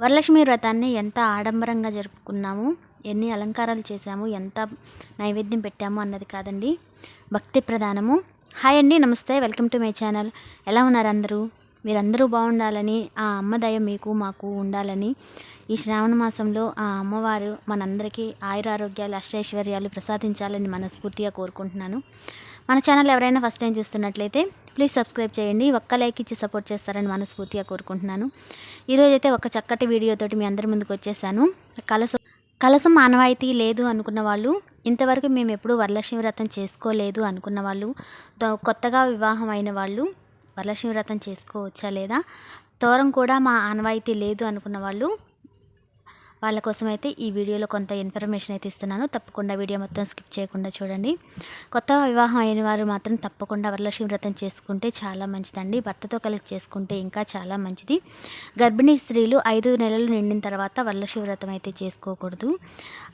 వరలక్ష్మి వ్రతాన్ని ఎంత ఆడంబరంగా జరుపుకున్నాము ఎన్ని అలంకారాలు చేశాము ఎంత నైవేద్యం పెట్టాము అన్నది కాదండి. భక్తి ప్రధానము. హాయ్ అండి నమస్తే వెల్కమ్ టు మై ఛానల్. ఎలా ఉన్నారు అందరూ? మీరందరూ బాగుండాలని ఆ అమ్మదయ మీకు మాకు ఉండాలని ఈ శ్రావణ మాసంలో ఆ అమ్మవారు మనందరికీ ఆయురారోగ్యాలు అష్టైశ్వర్యాలు ప్రసాదించాలని మనస్ఫూర్తిగా కోరుకుంటున్నాను. మన ఛానల్ ఎవరైనా ఫస్ట్ టైం చూస్తున్నట్లయితే ప్లీజ్ సబ్స్క్రైబ్ చేయండి. ఒక్క లైక్ ఇచ్చి సపోర్ట్ చేస్తారని మనస్ఫూర్తిగా కోరుకుంటున్నాను. ఈరోజు అయితే ఒక చక్కటి వీడియోతోటి మీ అందరి ముందుకు వచ్చేసాను. కలస కలసం మానవాయితీ లేదు అనుకున్న వాళ్ళు ఇంతవరకు మేము ఎప్పుడూ వరలక్ష్మి వ్రతం చేసుకోలేదు అనుకున్న వాళ్ళు కొత్తగా వివాహం అయిన వాళ్ళు వరలక్ష్మి వ్రతం చేసుకోవచ్చా లేదా? తోరం కూడా మా ఆనవాయితీ లేదు అనుకున్న వాళ్ళు వాళ్ళ కోసం అయితే ఈ వీడియోలో కొంత ఇన్ఫర్మేషన్ అయితే ఇస్తున్నాను. తప్పకుండా వీడియో మొత్తం స్కిప్ చేయకుండా చూడండి. కొత్త వివాహం అయిన వారు మాత్రం తప్పకుండా వరలక్ష్మి వ్రతం చేసుకుంటే చాలా మంచిదండి. భర్తతో కలిసి చేసుకుంటే ఇంకా చాలా మంచిది. గర్భిణీ స్త్రీలు ఐదు నెలలు నిండిన తర్వాత వరలక్ష్మి వ్రతం అయితే చేసుకోకూడదు.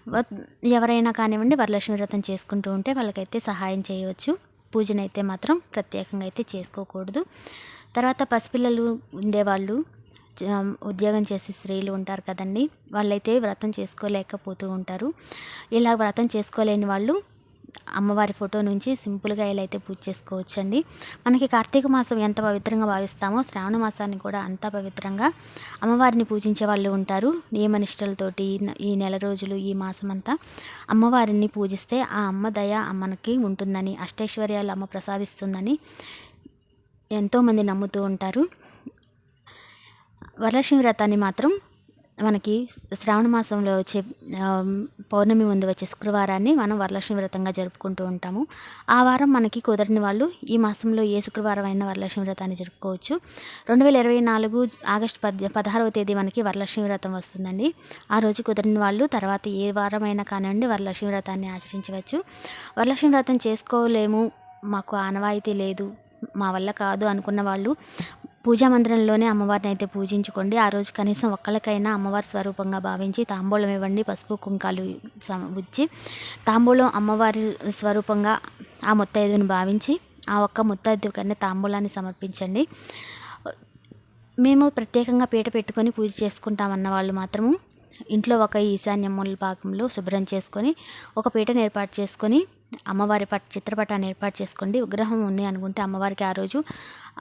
వ- ఎవరైనా కానివ్వండి వరలక్ష్మి వ్రతం చేసుకుంటూ ఉంటే వాళ్ళకైతే సహాయం చేయవచ్చు. పూజనైతే మాత్రం ప్రత్యేకంగా అయితే చేసుకోకూడదు. తర్వాత పసిపిల్లలు ఉండేవాళ్ళు ఉద్యోగం చేసే స్త్రీలు ఉంటారు కదండి. వాళ్ళైతే వ్రతం చేసుకోలేకపోతూ ఉంటారు. ఇలా వ్రతం చేసుకోలేని వాళ్ళు అమ్మవారి ఫోటో నుంచి సింపుల్గా ఇలా అయితే పూజ చేసుకోవచ్చండి. మనకి కార్తీక మాసం ఎంత పవిత్రంగా భావిస్తామో శ్రావణ మాసాన్ని కూడా అంత పవిత్రంగా అమ్మవారిని పూజించే వాళ్ళు ఉంటారు. నియమనిష్టలతోటి ఈ నెల రోజులు ఈ మాసం అంతా అమ్మవారిని పూజిస్తే ఆ అమ్మ దయ మనకి ఉంటుందని అష్టైశ్వర్యాలు అమ్మ ప్రసాదిస్తుందని ఎంతోమంది నమ్ముతూ ఉంటారు. వరలక్ష్మి వ్రతాన్ని మాత్రం మనకి శ్రావణ మాసంలో వచ్చే పౌర్ణమి ముందు వచ్చే శుక్రవారాన్ని మనం వరలక్ష్మి వ్రతంగా జరుపుకుంటూ ఉంటాము. ఆ వారం మనకి కుదరని వాళ్ళు ఈ మాసంలో ఏ శుక్రవారం అయినా వరలక్ష్మి వ్రతాన్ని జరుపుకోవచ్చు. రెండు వేల ఇరవై నాలుగు ఆగస్టు పద్ పదహారవ తేదీ మనకి వరలక్ష్మి వ్రతం వస్తుందండి. ఆ రోజు కుదరని వాళ్ళు తర్వాత ఏ వారమైనా కానివ్వండి వరలక్ష్మి వ్రతాన్ని ఆచరించవచ్చు. వరలక్ష్మి వ్రతం చేసుకోలేము మాకు ఆనవాయితీ లేదు మా వల్ల కాదు అనుకున్న వాళ్ళు పూజా మందిరంలోనే అమ్మవారిని అయితే పూజించుకోండి. ఆ రోజు కనీసం ఒక్కళ్ళకైనా అమ్మవారి స్వరూపంగా భావించి తాంబూలం ఇవ్వండి పసుపు కుంకాలు ఉచ్చి. తాంబూలం అమ్మవారి స్వరూపంగా ఆ ముత్తైదుని భావించి ఆ ఒక్క ముత్తైదు కన్నా తాంబూలాన్ని సమర్పించండి. మేము ప్రత్యేకంగా పీట పెట్టుకొని పూజ చేసుకుంటామన్న వాళ్ళు మాత్రము. ఇంట్లో ఒక ఈశాన్య మూల భాగంలో శుభ్రం చేసుకొని ఒక పీటను ఏర్పాటు చేసుకొని అమ్మవారి పట్ చిత్రపటాన్ని ఏర్పాటు చేసుకోండి. విగ్రహం ఉంది అనుకుంటే అమ్మవారికి ఆ రోజు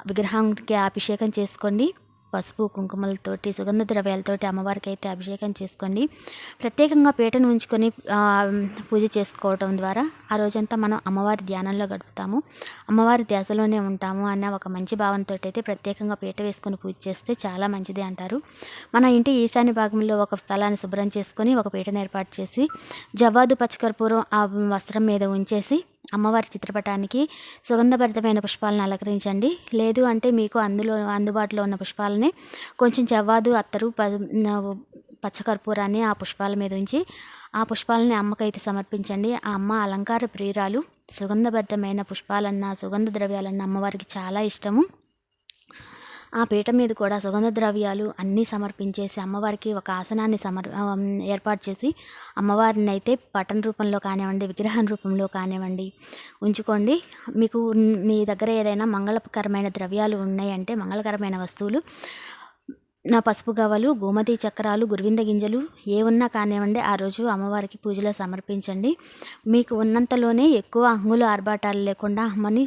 విగ్రహానికి అభిషేకం చేసుకోండి. పసుపు కుంకుమలతోటి సుగంధ ద్రవ్యాలతోటి అమ్మవారికి అయితే అభిషేకం చేసుకోండి. ప్రత్యేకంగా పీటను ఉంచుకొని పూజ చేసుకోవటం ద్వారా ఆ రోజంతా మనం అమ్మవారి ధ్యానంలో గడుపుతాము. అమ్మవారి ధ్యాసలోనే ఉంటాము అన్న ఒక మంచి భావనతో అయితే ప్రత్యేకంగా పీట వేసుకొని పూజ చేస్తే చాలా మంచిది అంటారు. మన ఇంటి ఈశాన్య భాగంలో ఒక స్థలాన్ని శుభ్రం చేసుకొని ఒక పీటను ఏర్పాటు చేసి జవాదు పచ్చకర్పూరం ఆ వస్త్రం మీద ఉంచేసి అమ్మవారి చిత్రపటానికి సుగంధభరితమైన పుష్పాలను అలంకరించండి. లేదు అంటే మీకు అందులో అందుబాటులో ఉన్న పుష్పాలని కొంచెం జవ్వాదు అత్తరు ప పచ్చకర్పూరాన్ని ఆ పుష్పాల మీద ఉంచి ఆ పుష్పాలని అమ్మకైతే సమర్పించండి. ఆ అమ్మ అలంకార ప్రియురాలు సుగంధభరితమైన పుష్పాలన్న సుగంధ ద్రవ్యాలన్న అమ్మవారికి చాలా ఇష్టము. ఆ పీట మీద కూడా సుగంధ ద్రవ్యాలు అన్నీ సమర్పించేసి అమ్మవారికి ఒక ఆసనాన్ని సమర్ ఏర్పాటు చేసి అమ్మవారిని అయితే పటం రూపంలో కానివ్వండి విగ్రహం రూపంలో కానివ్వండి ఉంచుకోండి. మీకు మీ దగ్గర ఏదైనా మంగళకరమైన ద్రవ్యాలు ఉన్నాయంటే మంగళకరమైన వస్తువులు నా పసుపు గవ్వలు గోమతి చక్రాలు గురువింద గింజలు ఏ ఉన్నా కానివ్వండి ఆ రోజు అమ్మవారికి పూజలో సమర్పించండి. మీకు ఉన్నంతలోనే ఎక్కువ అంగులు ఆర్భాటాలు లేకుండా అమ్మని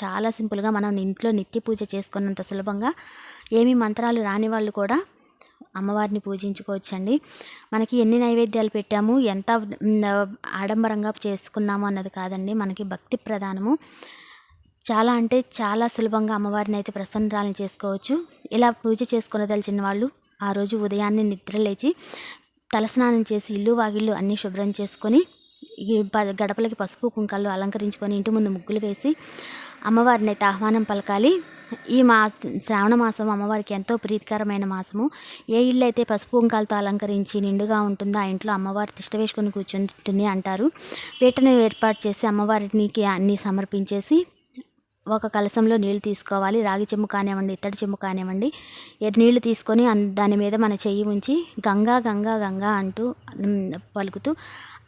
చాలా సింపుల్గా మనం ఇంట్లో నిత్య పూజ చేసుకున్నంత సులభంగా ఏమి మంత్రాలు రాని వాళ్ళు కూడా అమ్మవారిని పూజించుకోవచ్చండి. మనకి ఎన్ని నైవేద్యాలు పెట్టాము ఎంత ఆడంబరంగా చేసుకున్నాము అన్నది కాదండి మనకి భక్తి ప్రధానము. చాలా అంటే చాలా సులభంగా అమ్మవారిని అయితే ప్రసన్నరాలను చేసుకోవచ్చు. ఇలా పూజ చేసుకునదలిచిన వాళ్ళు ఆ రోజు ఉదయాన్నే నిద్ర లేచి తలస్నానం చేసి ఇల్లు వాగిళ్ళు అన్నీ శుభ్రం చేసుకొని ప- గడపలకి పసుపు కుంకాలు అలంకరించుకొని ఇంటి ముందు ముగ్గులు వేసి అమ్మవారిని అయితే ఆహ్వానం పలకాలి. ఈ మాస శ్రావణ మాసం అమ్మవారికి ఎంతో ప్రీతికరమైన మాసము. ఏ ఇల్లు అయితే పసుపు కుంకాలతో అలంకరించి నిండుగా ఉంటుందో ఆ ఇంట్లో అమ్మవారి తిష్ట వేసుకొని కూర్చుంటుంది అంటారు. పీటను ఏర్పాటు చేసి అమ్మవారికి అన్నీ సమర్పించేసి ఒక కలసంలో నీళ్ళు తీసుకోవాలి. రాగి చెంబు కానివ్వండి ఇత్తడి చెంబు కానివ్వండి ఏ నీళ్ళు తీసుకొని దాని మీద మన చెయ్యి ఉంచి గంగా గంగా గంగా అంటూ పలుకుతూ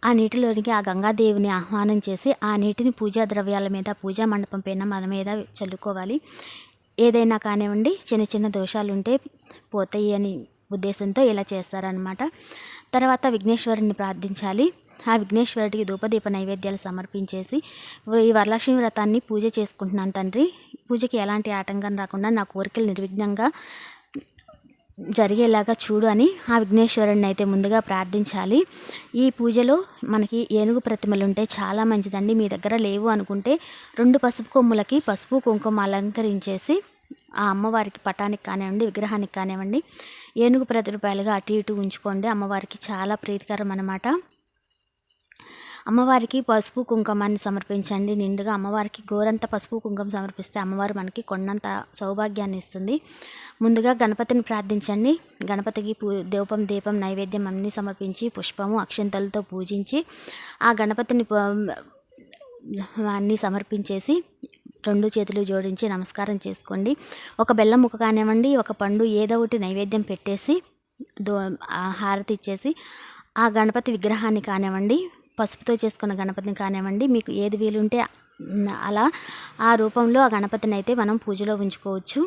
ఆ నీటిలోనికి ఆ గంగాదేవిని ఆహ్వానం చేసి ఆ నీటిని పూజా ద్రవ్యాల మీద పూజా మండపం పైన మన మీద చల్లుకోవాలి. ఏదైనా కానివ్వండి చిన్న చిన్న దోషాలు ఉంటే పోతాయి అని ఉద్దేశంతో ఇలా చేస్తారనమాట తర్వాత విఘ్నేశ్వరుని ప్రార్థించాలి. ఆ విఘ్నేశ్వరుడికి ధూపదీప నైవేద్యాలు సమర్పించేసి ఈ వరలక్ష్మి వ్రతాన్ని పూజ చేసుకుంటున్నాను తండ్రి. పూజకి ఎలాంటి ఆటంకం రాకుండా నా కోరికలు నిర్విఘ్నంగా జరిగేలాగా చూడు అని ఆ విఘ్నేశ్వరుడిని అయితే ముందుగా ప్రార్థించాలి. ఈ పూజలో మనకి ఏనుగు ప్రతిమలు ఉంటే చాలా మంచిదండి. మీ దగ్గర లేవు అనుకుంటే రెండు పసుపు కొమ్ములకి పసుపు కుంకుమ అలంకరించేసి ఆ అమ్మవారికి పటానికి కానివ్వండి విగ్రహానికి కానివ్వండి ఏనుగు ప్రతి రూపాయలుగా అటు ఇటు ఉంచుకోండి. అమ్మవారికి చాలా ప్రీతికరం అనమాట అమ్మవారికి పసుపు కుంకుమాన్ని సమర్పించండి. నిండుగా అమ్మవారికి గోరంత పసుపు కుంకుమ సమర్పిస్తే అమ్మవారు మనకి కొండంత సౌభాగ్యాన్ని ఇస్తుంది. ముందుగా గణపతిని ప్రార్థించండి. గణపతికి పూ దీపం దీపం నైవేద్యం అన్నీ సమర్పించి పుష్పము అక్షంతలతో పూజించి ఆ గణపతిని అన్నీ సమర్పించేసి రెండు చేతులు జోడించి నమస్కారం చేసుకోండి. ఒక బెల్లం ముక్క కానివ్వండి ఒక పండు ఏదో ఒకటి నైవేద్యం పెట్టేసి దో హారతి ఇచ్చేసి ఆ గణపతి విగ్రహాన్ని కానివ్వండి పసుపుతో చేసుకున్న గణపతిని కానివ్వండి మీకు ఏది వీలుంటే అలా ఆ రూపంలో ఆ గణపతిని అయితే మనం పూజలో ఉంచుకోవచ్చు.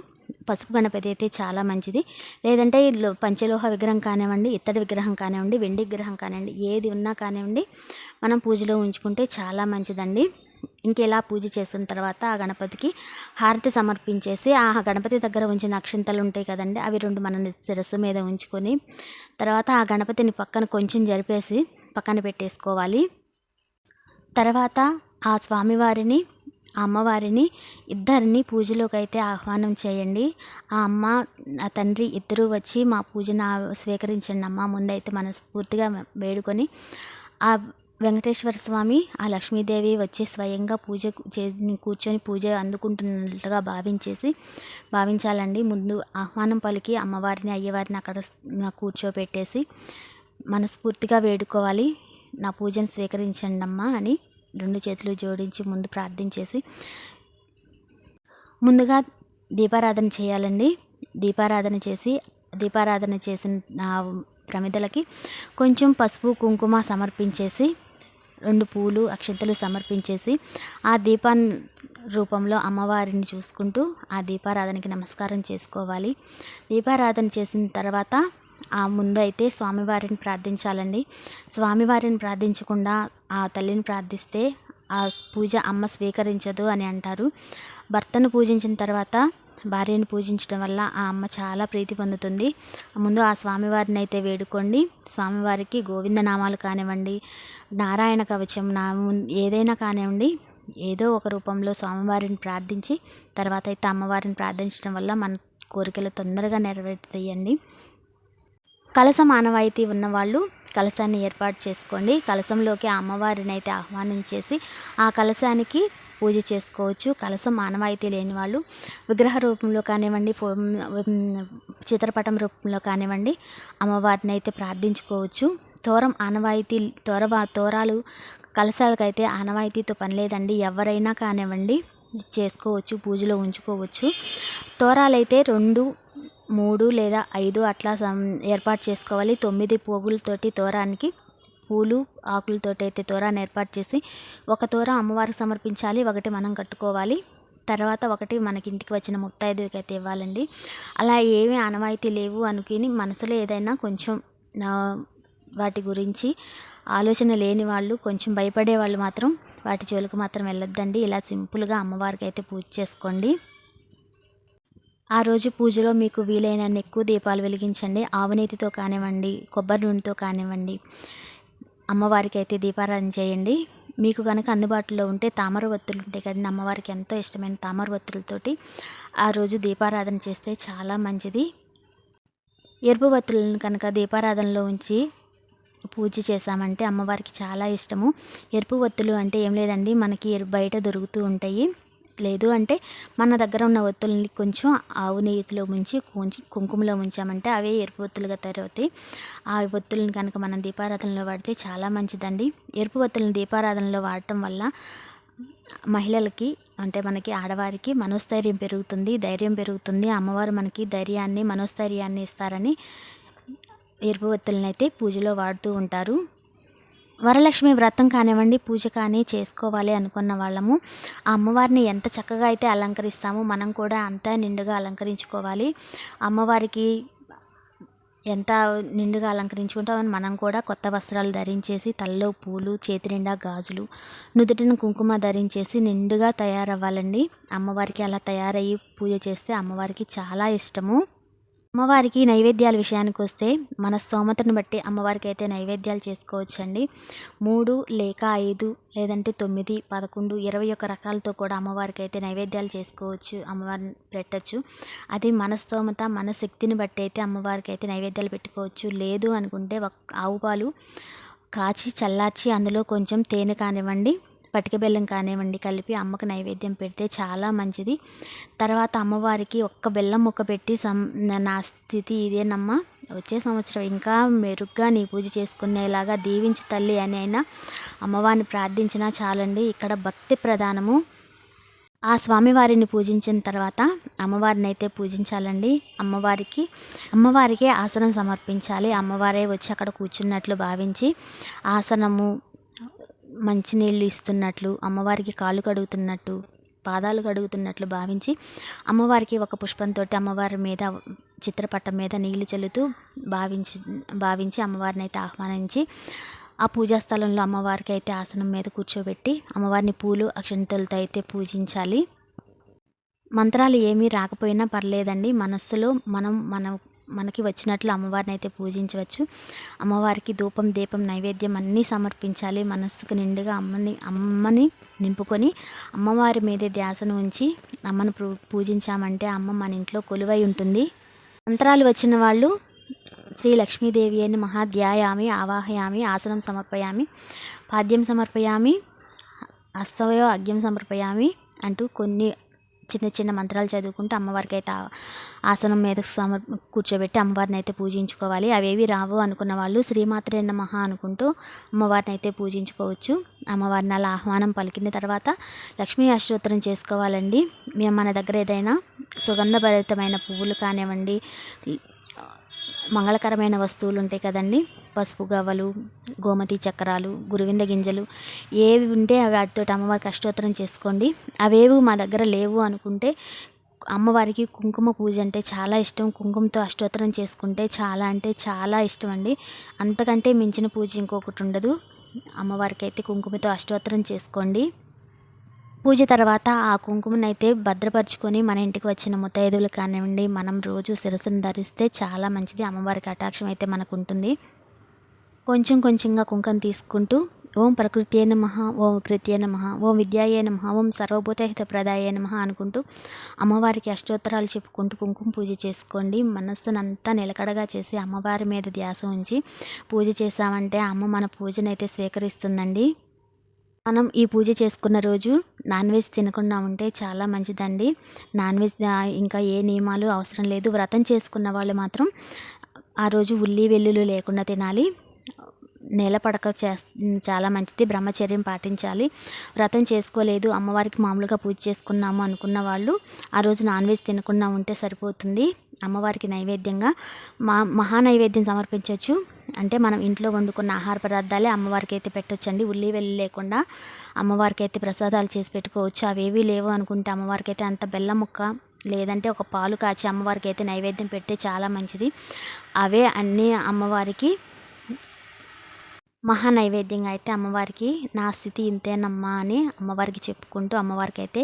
పసుపు గణపతి అయితే చాలా మంచిది. లేదంటే పంచలోహ విగ్రహం కానివ్వండి ఇత్తడి విగ్రహం కానివ్వండి వెండి విగ్రహం కానివ్వండి ఏది ఉన్నా కానివ్వండి మనం పూజలో ఉంచుకుంటే చాలా మంచిదండి. ఇంకెలా పూజ చేసిన తర్వాత ఆ గణపతికి హారతి సమర్పించేసి ఆ గణపతి దగ్గర ఉంచిన అక్షింతలు ఉంటాయి కదండి అవి రెండు మన శిరస్సు మీద ఉంచుకొని తర్వాత ఆ గణపతిని పక్కన కొంచెం జరిపేసి పక్కన పెట్టేసుకోవాలి. తర్వాత ఆ స్వామివారిని ఆ అమ్మవారిని ఇద్దరిని పూజలోకి అయితే ఆహ్వానం చేయండి. ఆ అమ్మ ఆ తండ్రి ఇద్దరూ వచ్చి మా పూజను స్వీకరించండి అమ్మ ముందైతే మనస్ఫూర్తిగా వేడుకొని ఆ వెంకటేశ్వర స్వామి ఆ లక్ష్మీదేవి వచ్చి స్వయంగా పూజ చే కూర్చొని పూజ అందుకుంటున్నట్లుగా భావించేసి భావించాలండి. ముందు ఆహ్వానం పలికి అమ్మవారిని అయ్యవారిని అక్కడ కూర్చోపెట్టేసి మనస్ఫూర్తిగా వేడుకోవాలి. నా పూజను స్వీకరించండి అమ్మా అని రెండు చేతులు జోడించి ముందు ప్రార్థించేసి ముందుగా దీపారాధన చేయాలండి. దీపారాధన చేసి దీపారాధన చేసిన ప్రమిదలకి కొంచెం పసుపు కుంకుమ సమర్పించేసి రెండు పూలు అక్షంతలు సమర్పించేసి ఆ దీపా రూపంలో అమ్మవారిని చూసుకుంటూ ఆ దీపారాధనకి నమస్కారం చేసుకోవాలి. దీపారాధన చేసిన తర్వాత ఆ ముందు అయితే స్వామివారిని ప్రార్థించాలండి. స్వామివారిని ప్రార్థించకుండా ఆ తల్లిని ప్రార్థిస్తే ఆ పూజ అమ్మ స్వీకరించదు అని అంటారు. భర్తను పూజించిన తర్వాత భార్యను పూజించడం వల్ల ఆ అమ్మ చాలా ప్రీతి పొందుతుంది. ముందు ఆ స్వామివారిని అయితే వేడుకోండి. స్వామివారికి గోవిందనామాలు కానివ్వండి నారాయణ కవచం నా ఏదైనా కానివ్వండి ఏదో ఒక రూపంలో స్వామివారిని ప్రార్థించి తర్వాత అయితే అమ్మవారిని ప్రార్థించడం వల్ల మన కోరికలు తొందరగా నెరవేరుతాయండి. కలస మానవాయితీ ఉన్నవాళ్ళు కలశాన్ని ఏర్పాటు చేసుకోండి. కలశంలోకి అమ్మవారిని అయితే ఆహ్వానించేసి ఆ కలశానికి పూజ చేసుకోవచ్చు. కలసం మానవాయితీ లేని వాళ్ళు. విగ్రహ రూపంలో కానివ్వండి చిత్రపటం రూపంలో కానివ్వండి అమ్మవారిని అయితే ప్రార్థించుకోవచ్చు. తోరం ఆనవాయితీ తోరవా తోరాలు కలశాలకైతే ఆనవాయితీతో పని లేదండి. ఎవరైనా కానివ్వండి చేసుకోవచ్చు పూజలో ఉంచుకోవచ్చు. తోరాలైతే రెండు మూడు లేదా ఐదు అట్లా ఏర్పాటు చేసుకోవాలి. తొమ్మిది పోగులతోటి తోరానికి పూలు ఆకులతోటి అయితే తోరాన్ని ఏర్పాటు చేసి ఒక తోర అమ్మవారికి సమర్పించాలి ఒకటి మనం కట్టుకోవాలి. తర్వాత ఒకటి మనకి ఇంటికి వచ్చిన ముత్తైదుకి అయితే ఇవ్వాలండి. అలా ఏమీ అనవాయితీ లేవు అనుకుని మనసులో ఏదైనా కొంచెం వాటి గురించి ఆలోచన లేని వాళ్ళు కొంచెం భయపడే వాళ్ళు మాత్రం వాటి జోలికి మాత్రం వెళ్ళొద్దండి. ఇలా సింపుల్గా అమ్మవారికి అయితే పూజ చేసుకోండి. ఆ రోజు పూజలో మీకు వీలైనన్ని ఎక్కువ దీపాలు వెలిగించండి. ఆవునేతితో కానివ్వండి కొబ్బరి నూనెతో కానివ్వండి అమ్మవారికి అయితే దీపారాధన చేయండి. మీకు కనుక అందుబాటులో ఉంటే తామర వత్తులు ఉంటాయి కదండి. అమ్మవారికి ఎంతో ఇష్టమైన తామర వత్తులతోటి ఆ రోజు దీపారాధన చేస్తే చాలా మంచిది. ఎరుపు వత్తులను కనుక దీపారాధనలో ఉంచి పూజ చేసామంటే అమ్మవారికి చాలా ఇష్టము. ఎరుపు వత్తులు అంటే ఏం లేదండి. మనకి బయట దొరుకుతూ ఉంటాయి. లేదు. అంటే మన దగ్గర ఉన్న ఒత్తుల్ని కొంచెం ఆవు నీటిలో ముంచి కొంచెం కుంకుమలో ఉంచామంటే అవే ఎరుపు ఒత్తులుగా తయారవుతాయి. ఆ ఒత్తులను కనుక మనం దీపారాధనలో వాడితే చాలా మంచిదండి. ఎరుపు ఒత్తులను దీపారాధనలో వాడటం వల్ల మహిళలకి అంటే మనకి ఆడవారికి మనోస్థైర్యం పెరుగుతుంది ధైర్యం పెరుగుతుంది. అమ్మవారు మనకి ధైర్యాన్ని మనోస్థైర్యాన్ని ఇస్తారని ఎరుపు ఒత్తులను అయితే పూజలో వాడుతూ ఉంటారు. వరలక్ష్మి వ్రతం కానివ్వండి పూజ కానీ చేసుకోవాలి అనుకున్న వాళ్ళము. ఆ అమ్మవారిని ఎంత చక్కగా అయితే అలంకరిస్తామో మనం కూడా అంతా నిండుగా అలంకరించుకోవాలి. అమ్మవారికి ఎంత నిండుగా అలంకరించుకుంటామని మనం కూడా కొత్త వస్త్రాలు ధరించేసి తలలో పూలు చేతి నిండా గాజులు నుదుటిన కుంకుమ ధరించేసి నిండుగా తయారవ్వాలండి. అమ్మవారికి అలా తయారయ్యి పూజ చేస్తే అమ్మవారికి చాలా ఇష్టము. అమ్మవారికి నైవేద్యాల విషయానికి వస్తే మన స్తోమతను బట్టి అమ్మవారికి అయితే నైవేద్యాలు చేసుకోవచ్చండి. మూడు లేక ఐదు లేదంటే తొమ్మిది పదకొండు ఇరవై ఒక్క రకాలతో కూడా అమ్మవారికి అయితే నైవేద్యాలు చేసుకోవచ్చు అమ్మవారిని పెట్టచ్చు. అది మన స్తోమత మన శక్తిని బట్టి అయితే అమ్మవారికి అయితే నైవేద్యాలు పెట్టుకోవచ్చు. లేదు అనుకుంటే ఆవు పాలు కాచి చల్లార్చి అందులో కొంచెం తేనె కానివ్వండి పటిక బెల్లం కానివ్వండి కలిపి అమ్మకు నైవేద్యం పెడితే చాలా మంచిది. తర్వాత అమ్మవారికి ఒక్క బెల్లం ముక్క పెట్టి సం నా స్థితి ఇదేనమ్మా వచ్చే సంవత్సరం ఇంకా మెరుగ్గా నీ పూజ చేసుకునేలాగా దీవించి తల్లి అని అయినా అమ్మవారిని ప్రార్థించినా చాలండి. ఇక్కడ భక్తి ప్రధానము. ఆ స్వామివారిని పూజించిన తర్వాత అమ్మవారిని అయితే పూజించాలండి. అమ్మవారికి అమ్మవారికే ఆసనం సమర్పించాలి. అమ్మవారే వచ్చి అక్కడ కూర్చున్నట్లు భావించి ఆసనము మంచినీళ్ళు ఇస్తున్నట్లు అమ్మవారికి కాళ్ళు కడుగుతున్నట్టు పాదాలు కడుగుతున్నట్లు భావించి అమ్మవారికి ఒక పుష్పంతో అమ్మవారి మీద చిత్రపటం మీద నీళ్ళు చల్లుతూ భావించి భావించి అమ్మవారిని అయితే ఆహ్వానించి ఆ పూజా స్థలంలో అమ్మవారికి అయితే ఆసనం మీద కూర్చోబెట్టి అమ్మవారిని పూలు అక్షంతలతో అయితే పూజించాలి. మంత్రాలు ఏమీ రాకపోయినా పర్లేదండి. మనస్సులో మనం మన మనకి వచ్చినట్లు అమ్మవారిని అయితే పూజించవచ్చు. అమ్మవారికి ధూపం దీపం నైవేద్యం అన్నీ సమర్పించాలి. మనస్సుకు నిండుగా అమ్మని అమ్మని నింపుకొని అమ్మవారి మీదే ధ్యాసను ఉంచి అమ్మను పూ- పూజించామంటే అమ్మ మన ఇంట్లో కొలువై ఉంటుంది. మంత్రాలు వచ్చిన వాళ్ళు శ్రీ లక్ష్మీదేవి అని మహాధ్యాయామి ఆవాహయామి ఆసనం సమర్పయామి పాద్యం సమర్పయామి హస్తవయో అగ్యం సమర్పయామి అంటూ కొన్ని చిన్న చిన్న మంత్రాలు చదువుకుంటూ అమ్మవారికి అయితే ఆసనం మీద సమర్ కూర్చోబెట్టి అమ్మవారిని అయితే పూజించుకోవాలి. అవేవి రావు అనుకున్న వాళ్ళు శ్రీమాత్రే నమః అనుకుంటూ అమ్మవారిని అయితే పూజించుకోవచ్చు. అమ్మవారిని అలా ఆహ్వానం పలికిన తర్వాత లక్ష్మీ అష్టోత్తరం చేసుకోవాలండి. మేము మన దగ్గర ఏదైనా సుగంధభరితమైన పువ్వులు కానివ్వండి మంగళకరమైన వస్తువులు ఉంటాయి కదండి. పసుపు గవ్వలు గోమతి చక్రాలు గురువింద గింజలు ఏవి ఉంటే అవి వాటితో అమ్మవారికి అష్టోత్తరం చేసుకోండి. అవేవి మా దగ్గర లేవు అనుకుంటే అమ్మవారికి కుంకుమ పూజ అంటే చాలా ఇష్టం. కుంకుమతో అష్టోత్తరం చేసుకుంటే చాలా అంటే చాలా ఇష్టం అండి అంతకంటే మించిన పూజ ఇంకొకటి ఉండదు. అమ్మవారికి అయితే కుంకుమతో అష్టోత్తరం చేసుకోండి. పూజ తర్వాత ఆ కుంకుమనైతే భద్రపరుచుకొని మన ఇంటికి వచ్చిన ముత్తైదువులు కానివ్వండి మనం రోజు శిరస్సును ధరిస్తే చాలా మంచిది. అమ్మవారి కటాక్షం అయితే మనకు ఉంటుంది కొంచెం కొంచెంగా కుంకం తీసుకుంటూ ఓం ప్రకృత్యే నమ ఓం కృత్యే నమ ఓం విద్యాయే నమ ఓం సర్వభూతహిత ప్రదాయ నమ అనుకుంటూ అమ్మవారికి అష్టోత్తరాలు చెప్పుకుంటూ కుంకుమ పూజ చేసుకోండి. మనస్సునంతా నిలకడగా చేసి అమ్మవారి మీద ధ్యాస ఉంచి పూజ చేసామంటే అమ్మ మన పూజనైతే స్వీకరిస్తుందండి. మనం ఈ పూజ చేసుకున్న రోజు నాన్ వెజ్ తినకుండా ఉంటే చాలా మంచిదండి. నాన్ వెజ్ ఇంకా ఏ నియమాలు అవసరం లేదు. వ్రతం చేసుకున్న వాళ్ళు మాత్రం ఆ రోజు ఉల్లి వెల్లుల్లి లేకుండా తినాలి. నేల పడక చాలా మంచిది. బ్రహ్మచర్యం పాటించాలి. వ్రతం చేసుకోలేదు. అమ్మవారికి మామూలుగా పూజ చేసుకున్నాము అనుకున్న వాళ్ళు ఆ రోజు నాన్ వెజ్ తినకుండా ఉంటే సరిపోతుంది. అమ్మవారికి నైవేద్యంగా మా మహా నైవేద్యం సమర్పించవచ్చు అంటే మనం ఇంట్లో వండుకున్న ఆహార పదార్థాలే అమ్మవారికి అయితే పెట్టొచ్చండి. ఉల్లి వెల్లి లేకుండా అమ్మవారికి అయితే ప్రసాదాలు చేసి పెట్టుకోవచ్చు. అవేవి లేవు అనుకుంటే అమ్మవారికి అయితే అంత బెల్లం ముక్క లేదంటే ఒక పాలు కాచి అమ్మవారికి అయితే నైవేద్యం పెడితే చాలా మంచిది. అవే అన్నీ అమ్మవారికి మహా నైవేద్యంగా అయితే అమ్మవారికి నా స్థితి ఇంతేనమ్మా అని అమ్మవారికి చెప్పుకుంటూ అమ్మవారికి అయితే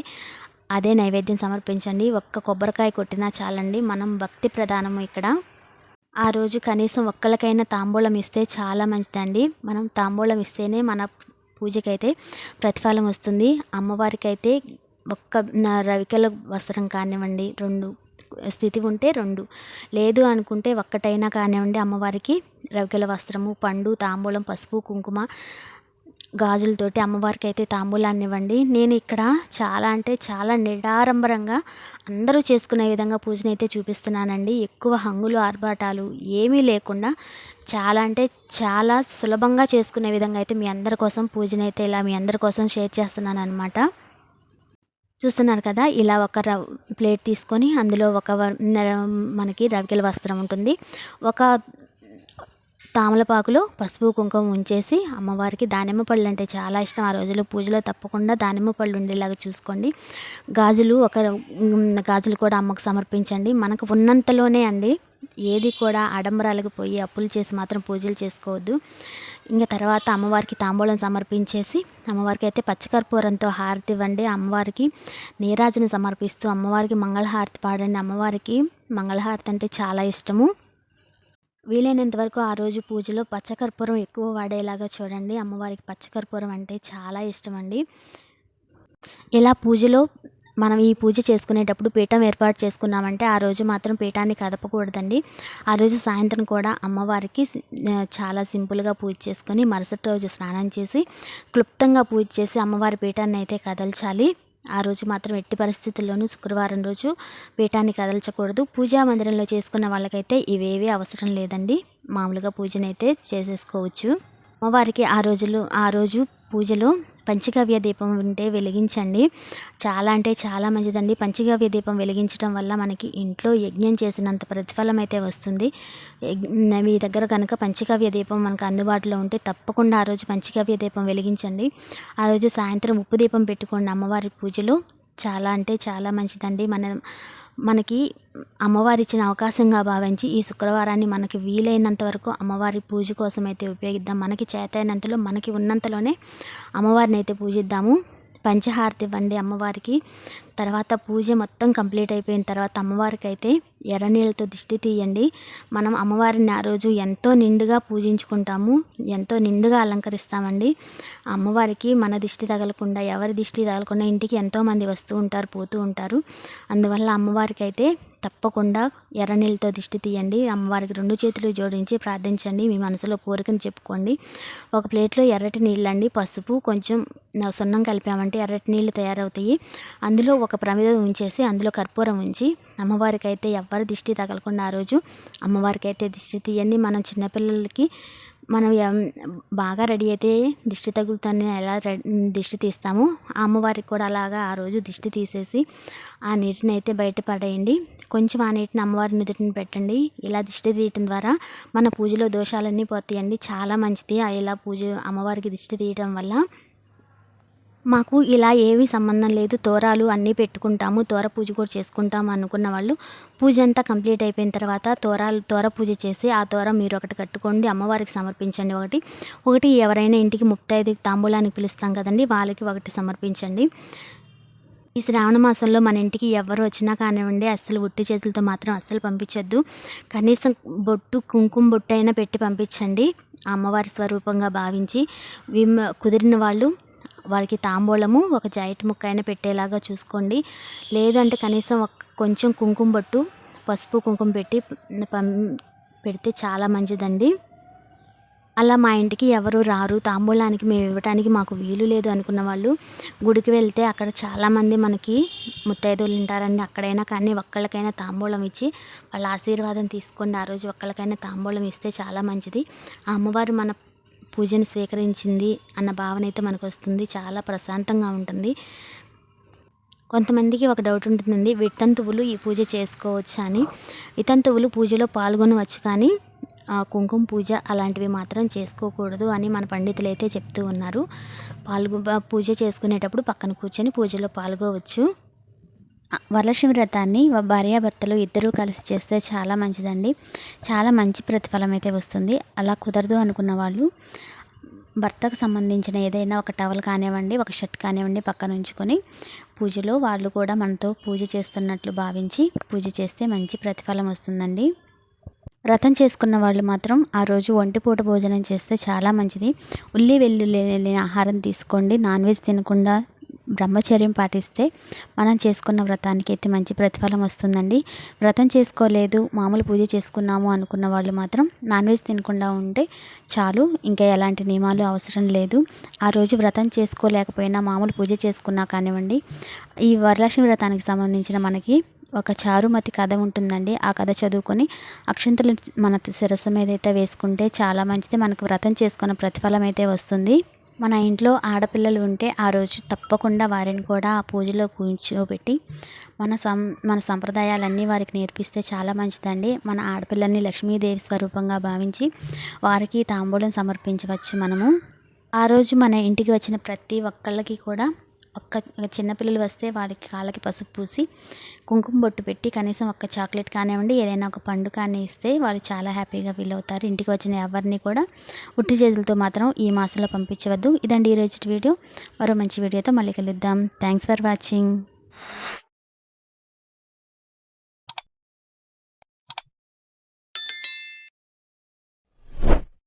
అదే నైవేద్యం సమర్పించండి. ఒక్క కొబ్బరికాయ కొట్టినా చాలండి. మనం భక్తి ప్రధానము ఇక్కడ. ఆ రోజు కనీసం ఒక్కలకైనా తాంబూలం ఇస్తే చాలా మంచిదండి. మనం తాంబూలం ఇస్తేనే మన పూజకైతే ప్రతిఫలం వస్తుంది. అమ్మవారికి అయితే ఒక్క రవికల రవికెల వస్త్రం కానివ్వండి రెండు స్థితి ఉంటే రెండు. లేదు అనుకుంటే ఒక్కటైనా కానివ్వండి అమ్మవారికి రవికెల వస్త్రము పండు తాంబూలం పసుపు కుంకుమ గాజులతోటి అమ్మవారికి అయితే తాంబూలాన్ని ఇవ్వండి నేను ఇక్కడ చాలా అంటే చాలా నిడారంభరంగా అందరూ చేసుకునే విధంగా పూజను అయితే చూపిస్తున్నానండి. ఎక్కువ హంగులు ఆర్భాటాలు ఏమీ లేకుండా చాలా అంటే చాలా సులభంగా చేసుకునే విధంగా అయితే మీ అందరి కోసం పూజను అయితే ఇలా మీ అందరి కోసం షేర్ చేస్తున్నాను అనమాట చూస్తున్నారు కదా ఇలా ఒక రవ్ ప్లేట్ తీసుకొని అందులో ఒక వ- మనకి రవికెల వస్త్రం ఉంటుంది. ఒక తామలపాకులో పసుపు కుంకుమ ఉంచేసి అమ్మవారికి దానిమ్మ పళ్ళు అంటే చాలా ఇష్టం. ఆ రోజుల్లో పూజలో తప్పకుండా దానిమ్మ పళ్ళు ఉండేలాగా చూసుకోండి. గాజులు ఒక గాజులు కూడా అమ్మకు సమర్పించండి. మనకు ఉన్నంతలోనే అండి ఏది కూడా ఆడంబరాలకు పోయి అప్పులు చేసి మాత్రం పూజలు చేసుకోవద్దు. ఇంకా తర్వాత అమ్మవారికి తాంబూలం సమర్పించేసి అమ్మవారికి అయితే పచ్చకర్పూరంతో హారతి ఇవ్వండి. అమ్మవారికి నీరాజన సమర్పిస్తూ అమ్మవారికి మంగళహారతి పాడండి. అమ్మవారికి మంగళహారతి అంటే చాలా ఇష్టము. వీలైనంత వరకు ఆ రోజు పూజలో పచ్చకర్పూరం ఎక్కువ వాడేలాగా చూడండి. అమ్మవారికి పచ్చకర్పూరం అంటే చాలా ఇష్టం అండి ఇలా పూజలో మనం ఈ పూజ చేసుకునేటప్పుడు పీఠం ఏర్పాటు చేసుకున్నామంటే ఆ రోజు మాత్రం పీఠాన్ని కదపకూడదండి. ఆ రోజు సాయంత్రం కూడా అమ్మవారికి చాలా సింపుల్గా పూజ చేసుకొని మరుసటి రోజు స్నానం చేసి క్లుప్తంగా పూజ చేసి అమ్మవారి పీఠాన్ని అయితే కదల్చాలి. ఆ రోజు మాత్రం ఎట్టి పరిస్థితుల్లోనూ శుక్రవారం రోజు పీఠాన్ని కదల్చకూడదు. పూజా మందిరంలో చేసుకున్న వాళ్ళకైతే ఇవేవి అవసరం లేదండి. మామూలుగా పూజనైతే చేసేసుకోవచ్చు. అమ్మవారికి ఆ రోజులు ఆ రోజు పూజలో పంచగవ్య దీపం ఉంటే వెలిగించండి. చాలా అంటే చాలా మంచిదండి. పంచగవ్య దీపం వెలిగించడం వల్ల మనకి ఇంట్లో యజ్ఞం చేసినంత ప్రతిఫలం అయితే వస్తుంది. యజ్ఞ- మీ దగ్గర కనుక పంచగవ్య దీపం మనకు అందుబాటులో ఉంటే తప్పకుండా ఆ రోజు పంచగవ్య దీపం వెలిగించండి. ఆ రోజు సాయంత్రం ఉప్పు దీపం పెట్టుకోండి అమ్మవారి పూజలో. చాలా అంటే చాలా మంచిదండి. మన మనకి అమ్మవారి ఇచ్చిన అవకాశంగా భావించి ఈ శుక్రవారాన్ని మనకి వీలైనంత వరకు అమ్మవారి పూజ కోసం అయితే ఉపయోగిద్దాం. మనకి చేతైనంతలో మనకి ఉన్నంతలోనే అమ్మవారిని అయితే పూజిద్దాము. పంచహారతి ఇవ్వండి అమ్మవారికి. తర్వాత పూజ మొత్తం కంప్లీట్ అయిపోయిన తర్వాత అమ్మవారికి అయితే ఎర్రనీళ్ళతో దిష్టి తీయండి. మనం అమ్మవారిని ఆ రోజు ఎంతో నిండుగా పూజించుకుంటాము ఎంతో నిండుగా అలంకరిస్తామండి. అమ్మవారికి మన దిష్టి తగలకుండా ఎవరి దిష్టి తగలకుండా ఇంటికి ఎంతోమంది వస్తూ ఉంటారు పోతూ ఉంటారు. అందువల్ల అమ్మవారికి అయితే తప్పకుండా ఎర్రనీళ్ళతో దిష్టి తీయండి. అమ్మవారికి రెండు చేతులు జోడించి ప్రార్థించండి. మీ మనసులో కోరికను చెప్పుకోండి. ఒక ప్లేట్లో ఎర్రటి నీళ్ళండి. పసుపు కొంచెం సున్నం కలిపామంటే ఎర్రటి నీళ్ళు తయారవుతాయి. అందులో ఒక ప్రమిద ఉంచేసి అందులో కర్పూరం ఉంచి అమ్మవారికి అయితే ఎవ్వరి దిష్టి తగలకుండా ఆ రోజు అమ్మవారికి అయితే దిష్టి తీయండి. మనం చిన్నపిల్లలకి మనం ఎం- బాగా రెడీ అయితే దిష్టి తగులుతాన్ని ఎలా రె- దిష్టి తీస్తామో ఆ అమ్మవారికి కూడా అలాగా ఆ రోజు దిష్టి తీసేసి ఆ నీటిని అయితే బయట పడేయండి. కొంచెం ఆ నీటిని అమ్మవారి నుదుటిని పెట్టండి. ఇలా దిష్టి తీయటం ద్వారా మన పూజలో దోషాలన్నీ పోతాయండి. చాలా మంచిది. ఆ ఇలా పూజ అమ్మవారికి దిష్టి తీయటం వల్ల మాకు ఇలా ఏమీ సంబంధం లేదు. తోరాలు అన్నీ పెట్టుకుంటాము. తోర పూజ కూడా చేసుకుంటాము అనుకున్న వాళ్ళు పూజ అంతా కంప్లీట్ అయిపోయిన తర్వాత తోరాలు తోర పూజ చేసి ఆ తోర మీరు ఒకటి కట్టుకోండి అమ్మవారికి సమర్పించండి ఒకటి. ఒకటి ఎవరైనా ఇంటికి ముప్పై తాంబూలానికి పిలుస్తాం కదండి వాళ్ళకి ఒకటి సమర్పించండి. ఈ శ్రావణ మాసంలో మన ఇంటికి ఎవరు వచ్చినా కానివ్వండి అస్సలు ఉట్టి చేతులతో మాత్రం అస్సలు పంపించొద్దు. కనీసం బొట్టు కుంకుమ బొట్టు అయినా పెట్టి పంపించండి ఆ అమ్మవారి స్వరూపంగా భావించి విమ్ కుదిరిన వాళ్ళు వాళ్ళకి తాంబూలము ఒక జాయిట్ ముక్క అయినా పెట్టేలాగా చూసుకోండి. లేదంటే కనీసం ఒక కొంచెం కుంకుమ బొట్టు పసుపు కుంకుమ పెట్టి పెడితే చాలా మంచిదండి. అలా మా ఇంటికి ఎవరు రారు. తాంబూలానికి మేము ఇవ్వటానికి మాకు వీలు లేదు అనుకున్న వాళ్ళు గుడికి వెళ్తే అక్కడ చాలామంది మనకి ముత్తైదులు ఉంటారండి. అక్కడైనా కానీ ఒక్కళ్ళకైనా తాంబూలం ఇచ్చి వాళ్ళ ఆశీర్వాదం తీసుకోండి ఆ రోజు ఒక్కళ్ళకైనా తాంబూలం ఇస్తే చాలా మంచిది. ఆ అమ్మవారు మన పూజను స్వీకరించింది అన్న భావన అయితే మనకు వస్తుంది చాలా ప్రశాంతంగా ఉంటుంది. కొంతమందికి ఒక డౌట్ ఉంటుందండి. వితంతువులు ఈ పూజ చేసుకోవచ్చా అని. వితంతువులు పూజలో పాల్గొనవచ్చు కానీ ఆ, కుంకుమ పూజ అలాంటివి మాత్రం చేసుకోకూడదు అని మన పండితులు అయితే చెప్తూ ఉన్నారు. పాల్గొ పూజ చేసుకునేటప్పుడు పక్కన కూర్చొని పూజలో పాల్గొవచ్చు. వరలక్ష్మి వ్రతాన్ని భార్యాభర్తలు ఇద్దరూ కలిసి చేస్తే చాలా మంచిదండి. చాలా మంచి ప్రతిఫలం అయితే వస్తుంది. అలా కుదరదు అనుకున్న వాళ్ళు భర్తకు సంబంధించిన ఏదైనా ఒక టవల్ కానివ్వండి ఒక షర్ట్ కానివ్వండి పక్కన ఉంచుకొని పూజలో వాళ్ళు కూడా మనతో పూజ చేస్తున్నట్లు భావించి పూజ చేస్తే మంచి ప్రతిఫలం వస్తుందండి. వ్రతం చేసుకున్న వాళ్ళు మాత్రం ఆ రోజు ఒంటిపూట భోజనం చేస్తే చాలా మంచిది. ఉల్లి వెల్లుల్లి లేని ఆహారం తీసుకోండి. నాన్ వెజ్ తినకుండా బ్రహ్మచర్యం పాటిస్తే మనం చేసుకున్న వ్రతానికి అయితే మంచి ప్రతిఫలం వస్తుందండి. వ్రతం చేసుకోలేదు మామూలు పూజ చేసుకున్నాము అనుకున్న వాళ్ళు మాత్రం నాన్ వెజ్ తినకుండా ఉంటే చాలు ఇంకా ఎలాంటి నియమాలు అవసరం లేదు. ఆ రోజు వ్రతం చేసుకోలేకపోయినా మామూలు పూజ చేసుకున్నా కానివ్వండి ఈ వరలక్ష్మి వ్రతానికి సంబంధించిన మనకి ఒక చారుమతి కథ ఉంటుందండి. ఆ కథ చదువుకొని అక్షంతలు మన శిరస్సు మీద అయితే వేసుకుంటే చాలా మంచిది. మనకు వ్రతం చేసుకున్న ప్రతిఫలం అయితే వస్తుంది. మన ఇంట్లో ఆడపిల్లలు ఉంటే ఆ రోజు తప్పకుండా వారిని కూడా ఆ పూజలో కూర్చోబెట్టి మన సం మన సంప్రదాయాలన్నీ వారికి నేర్పిస్తే చాలా మంచిదండి. మన ఆడపిల్లల్ని లక్ష్మీదేవి స్వరూపంగా భావించి వారికి తాంబూలం సమర్పించవచ్చు మనము. ఆ రోజు మన ఇంటికి వచ్చిన ప్రతి ఒక్కళ్ళకి కూడా ఒక్క చిన్నపిల్లలు వస్తే వాళ్ళకి కాళ్ళకి పసుపు పూసి కుంకుమ బొట్టు పెట్టి కనీసం ఒక్క చాక్లెట్ కానివ్వండి ఏదైనా ఒక పండు కానీ ఇస్తే వాళ్ళు చాలా హ్యాపీగా ఫీల్ అవుతారు. ఇంటికి వచ్చిన ఎవరిని కూడా ఉట్టి చేతులతో మాత్రం ఈ మాసంలో పంపించవద్దు. ఇదండి ఈరోజు వీడియో. మరో మంచి వీడియోతో మళ్ళీ కలుద్దాం. Thanks for watching